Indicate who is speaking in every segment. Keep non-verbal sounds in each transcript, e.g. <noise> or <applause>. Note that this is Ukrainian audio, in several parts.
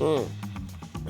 Speaker 1: Mm.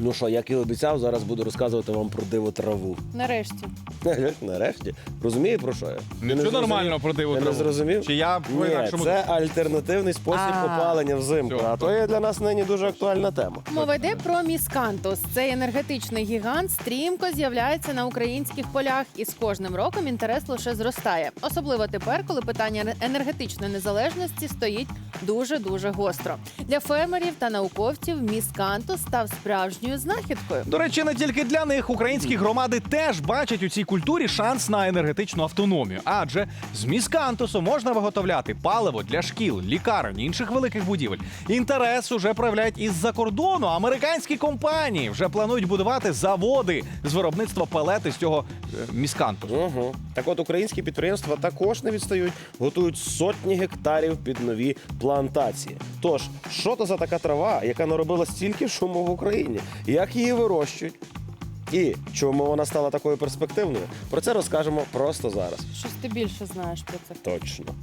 Speaker 1: Ну що, як і обіцяв, зараз буду розказувати вам про диво траву.
Speaker 2: Нарешті. <laughs>
Speaker 1: Нарешті. Розуміє про що я? Ти не
Speaker 3: Нічого нормального про диво
Speaker 1: Ти не
Speaker 3: траву.
Speaker 1: зрозумів?
Speaker 3: Чи я по
Speaker 1: Ні,
Speaker 3: інакшому
Speaker 1: це альтернативний спосіб
Speaker 2: А.
Speaker 1: опалення взимку.
Speaker 3: Всьо.
Speaker 1: А то є для нас нині дуже актуальна тема.
Speaker 2: Мова йде про міскантус. Цей енергетичний гігант стрімко з'являється на українських полях, і з кожним роком інтерес лише зростає. Особливо тепер, коли питання енергетичної незалежності стоїть дуже дуже гостро. Для фермерів та науковців міскантус став справжньою знахідкою.
Speaker 3: До речі, не тільки для них українські громади теж бачать у цій культурі шанс на енергетичну автономію. Адже з міскантусу можна виготовляти паливо для шкіл, лікарень, інших великих будівель. Інтерес уже проявляють із-за кордону. Американські компанії вже планують будувати заводи з виробництва пелети з цього е, міскантусу.
Speaker 1: Угу. Так от українські підприємства також не відстають, готують сотні гектарів під нові плантації. Тож, що то за така трава, яка наробила стільки шуму в Україні? Як її вирощують? І чому вона стала такою перспективною? Про це розкажемо просто зараз.
Speaker 2: Щось ти більше знаєш про це.
Speaker 1: Точно.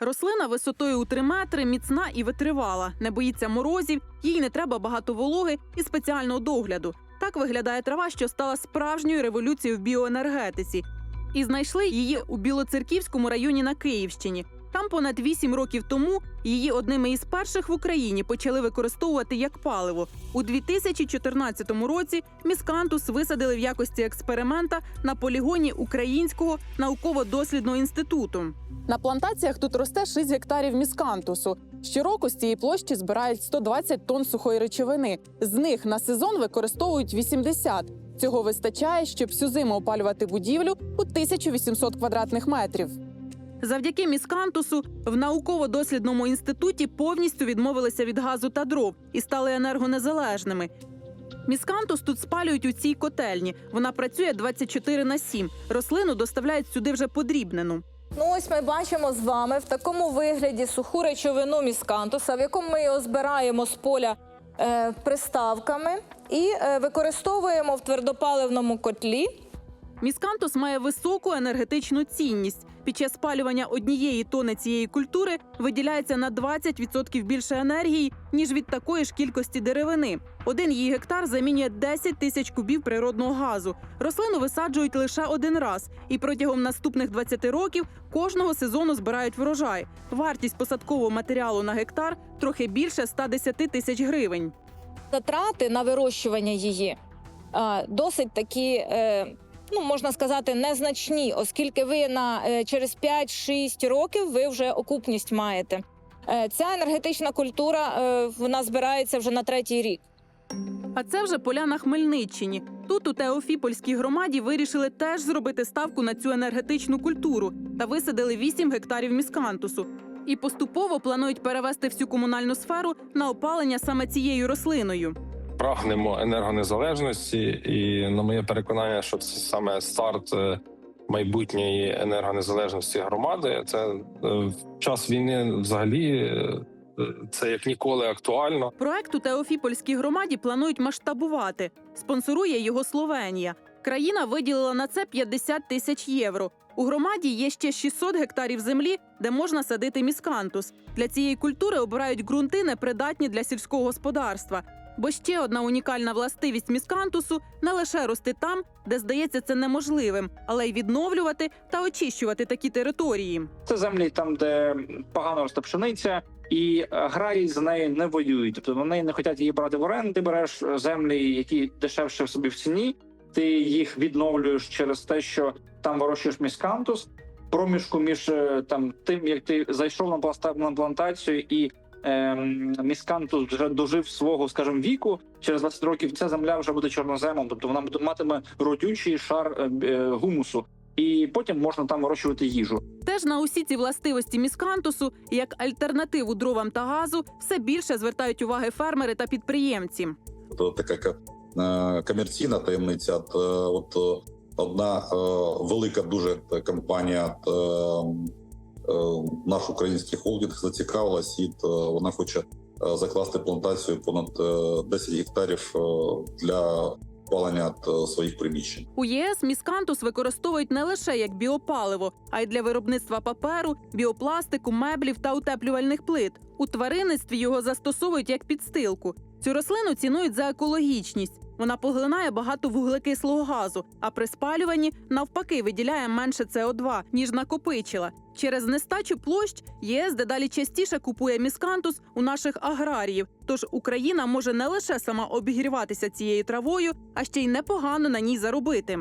Speaker 4: Рослина висотою у 3 метри, міцна і витривала, не боїться морозів, їй не треба багато вологи і спеціального догляду. Так виглядає трава, що стала справжньою революцією в біоенергетиці. І знайшли її у Білоцерківському районі на Київщині. Там понад 8 років тому її одними із перших в Україні почали використовувати як паливо. У 2014 році міскантус висадили в якості експеримента на полігоні Українського науково-дослідного інституту. На плантаціях тут росте 6 гектарів міскантусу. Щороку з цієї площі збирають 120 тонн сухої речовини. З них на сезон використовують 80. Цього вистачає, щоб всю зиму опалювати будівлю у 1800 квадратних метрів. Завдяки міскантусу в науково-дослідному інституті повністю відмовилися від газу та дров і стали енергонезалежними. Міскантус тут спалюють у цій котельні. Вона працює 24 на 7. Рослину доставляють сюди вже подрібнену.
Speaker 5: Ну, ось ми бачимо з вами в такому вигляді суху речовину міскантуса, в якому ми його збираємо з поля е, приставками і е, використовуємо в твердопаливному котлі.
Speaker 4: Міскантус має високу енергетичну цінність. Під час спалювання однієї тони цієї культури виділяється на 20% більше енергії, ніж від такої ж кількості деревини. Один її гектар замінює 10 тисяч кубів природного газу. Рослину висаджують лише один раз, і протягом наступних 20 років кожного сезону збирають врожай. Вартість посадкового матеріалу на гектар трохи більше 110 тисяч гривень.
Speaker 5: Затрати на вирощування її досить такі, е, ну можна сказати, незначні, оскільки ви на е, через 5-6 років ви вже окупність маєте. Е, Ця енергетична культура е, вона збирається вже на третій рік.
Speaker 4: А це вже поля на Хмельниччині. Тут у Теофіпольській громаді вирішили теж зробити ставку на цю енергетичну культуру та висадили 8 гектарів міскантусу. І поступово планують перевести всю комунальну сферу на опалення саме цією рослиною.
Speaker 6: Прагнемо енергонезалежності, і на моє переконання, що це саме старт е, майбутньої енергонезалежності громади. Це е, в час війни взагалі е, це як ніколи актуально.
Speaker 4: Проект у Теофіпольській громаді планують масштабувати. Спонсорує його Словенія. Країна виділила на це 50 тисяч євро. У громаді є ще 600 гектарів землі, де можна садити міскантус. Для цієї культури обирають ґрунти, непридатні для сільського господарства. Бо ще одна унікальна властивість міскантусу не лише рости там, де здається це неможливим, але й відновлювати та очищувати такі території.
Speaker 7: Це землі там, де погано росте пшениця, і аграрії за неї не воюють. Тобто вони не хочуть її брати в оренду. Ти береш землі, які дешевше в собі в ціні. Ти їх відновлюєш через те, що там вирощуєш міскантус. Проміжку між е, там тим, як ти зайшов на плантацію і міскантус вже дожив свого, скажімо, віку. Через 20 років ця земля вже буде чорноземом, тобто вона матиме родючий шар е, е, гумусу, і потім можна там вирощувати їжу.
Speaker 4: Теж на усі ці властивості міскантусу, як альтернативу дровам та газу, все більше звертають уваги фермери та підприємці.
Speaker 8: то така е, комерційна таємниця. От, одна велика дуже компанія, наш український холдинг зацікавилась, і е, вона хоче е, закласти плантацію понад е, 10 гектарів е, для опалення е, своїх приміщень.
Speaker 4: У ЄС міскантус використовують не лише як біопаливо, а й для виробництва паперу, біопластику, меблів та утеплювальних плит. У тваринництві його застосовують як підстилку. Цю рослину цінують за екологічність. Вона поглинає багато вуглекислого газу, а при спалюванні навпаки виділяє менше СО2, ніж накопичила. Через нестачу площ ЄС дедалі частіше купує міскантус у наших аграріїв. Тож Україна може не лише сама обігріватися цією травою, а ще й непогано на ній заробити.